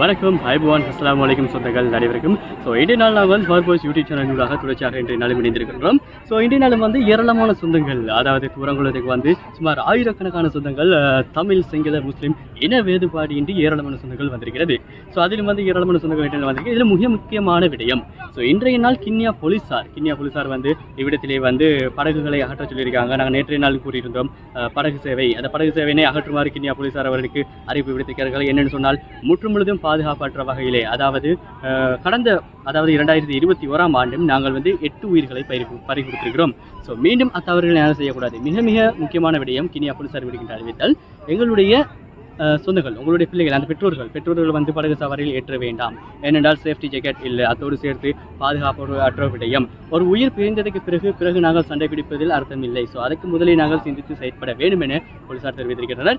வணக்கம். ஹைபவான் அஸ்லாம் வலைக்கும் சொந்தங்கள் அனைவருக்கும். ஸோ இன்றைய நாள் நாங்கள் வந்து போய்ஸ் யூடியூப் சேனலாக தொடர்ச்சியாக இன்றைய நாளும் இணைந்திருக்கின்றோம். ஸோ இன்றைய நாளும் வந்து ஏராளமான சொந்தங்கள் அதாவது தூரங்குளத்துக்கு வந்து சுமார் ஆயிரக்கணக்கான சொந்தங்கள் தமிழ் சிங்கள முஸ்லீம் இன வேறுபாடின்றி ஏராளமான சொந்தங்கள் வந்திருக்கிறது. ஸோ அதிலும் வந்து ஏராளமான சொந்தங்கள் வந்திருக்கு. இதில் மிக முக்கியமான விடயம் ஸோ இன்றைய நாள் கிண்ணியா போலீஸார் கிண்ணியா போலீஸார் வந்து இவ்விடத்திலே வந்து படகுகளை அகற்ற சொல்லியிருக்காங்க. நாங்கள் நேற்றைய நாள் கூறியிருந்தோம் படகு சேவை. அந்த படகு சேவையினை அகற்றுமாறு கிண்ணியா போலீஸார் அவர்களுக்கு அறிவிப்பு விடுத்திருக்கிறார்கள். என்னென்னு சொன்னால் முற்றுமுழுதும் பாதுகாப்பற்ற வகையிலே அதாவது கடந்த அதாவது இரண்டாயிரத்தி இருபத்தி ஓராம் ஆண்டும் நாங்கள் வந்து எட்டு உயிர்களை பறி பறி கொடுத்திருக்கிறோம் ஸோ மீண்டும் அத்தவறுகளை என்ன செய்யக்கூடாது. மிக மிக முக்கியமான விடயம் கிண்ணியா போலீஸார் விடுகின்ற அறிவித்தல். எங்களுடைய சொந்தங்கள் உங்களுடைய பிள்ளைகள் அந்த பெற்றோர்கள் பெற்றோர்கள் வந்து படகு சவாரியில் ஏற்ற வேண்டாம். ஏனென்றால் சேஃப்டி ஜாக்கெட் இல்லை. அத்தோடு சேர்த்து பாதுகாப்பு அற்ற விடயம். ஒரு உயிர் பிரிந்ததுக்கு பிறகு பிறகு நாங்கள் சண்டை பிடிப்பதில் அர்த்தம் இல்லை ஸோ அதுக்கு முதலே நாங்கள் சிந்தித்து செயற்பட வேண்டும் என போலீசார் தெரிவித்திருக்கின்றனர்.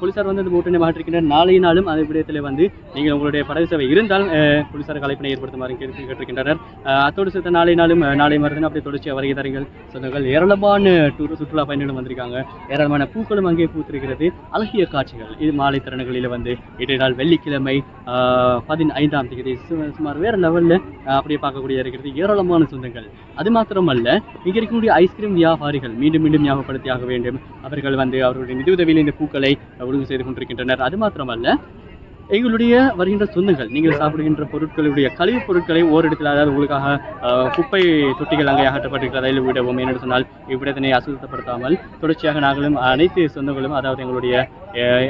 போலீசார் வந்து இந்த மூட்டனை மாற்றிருக்கின்றனர் நாளைய நாளும் அந்த விடயத்தில் வந்து நீங்கள் உங்களுடைய படகு சேவை இருந்தால் போலீசார் கலைப்பினை ஏற்படுத்துமாறு கேட்டு கேட்டிருக்கின்றனர். அத்தோடு சேர்த்து நாளை நாளும் நாளை மறுதினம் அப்படியே தொடர்ச்சியாக வருகை தருங்கள். சொந்தங்கள் ஏராளமான டூர் சுற்றுலா பயணிகளும் வந்திருக்காங்க. ஏராளமான பூக்களும் அங்கே பூத்திருக்கிறது. அழகிய காட்சிகள். இது மாலை தருணங்களில் வந்து இன்றைய நாள் வெள்ளிக்கிழமை ஆஹ், பதினைந்தாம் தேதி சுமார் வேறு லெவலில் அப்படியே பார்க்கக்கூடிய இருக்கிறது. ஏராளமான சொந்தங்கள். அது மாத்திரமல்ல இங்கே இருக்கக்கூடிய ஐஸ்கிரீம் வியாபாரிகள் மீண்டும் மீண்டும் ஞாபகப்படுத்தி ஆக வேண்டும். அவர்கள் வந்து அவர்களுடைய நிதியுதவியில் இந்த பூக்களை ஒழுங்கு செய்து கொண்டிருக்கின்றனர். அது மாத்திரமல்ல எங்களுடைய வருகின்ற சொந்தங்கள் நீங்கள் சாப்பிடுகின்ற பொருட்களுடைய கழிவுப் பொருட்களை ஓரிடத்தில் அதாவது உங்களுக்காக ஆஹ், குப்பை தொட்டிகள் அங்கே அகற்றப்பட்டிருக்கிறதை விடவும். என்று சொன்னால் இவ்விடத்தினை அசுத்தப்படுத்தாமல் தொடர்ச்சியாக நாங்களும் அனைத்து சொந்தங்களும் அதாவது எங்களுடைய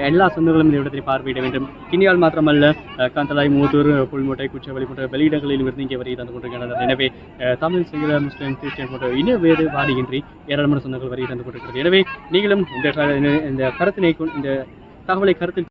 எல்லா சொந்தங்களும் இந்த இடத்தை பார்வையிட வேண்டும். கிணியால் மாத்திரமல்ல அஹ், காந்தலாய் மூதூர் புல்மோட்டை குச்சவெளி போன்ற வெளியிடங்களில் இருந்து இங்கே வருகை தந்து கொண்டிருக்கின்றனர். எனவே தமிழ் சிங்கள முஸ்லீம் கிறிஸ்டியன் போன்ற இன வேறுபாடின்றி ஏராளமான சொந்தங்கள் வருகை தந்து கொண்டிருக்கிறது. எனவே நீங்களும் இந்த இந்த கருத்தினை இந்த தகவலை கருத்தில்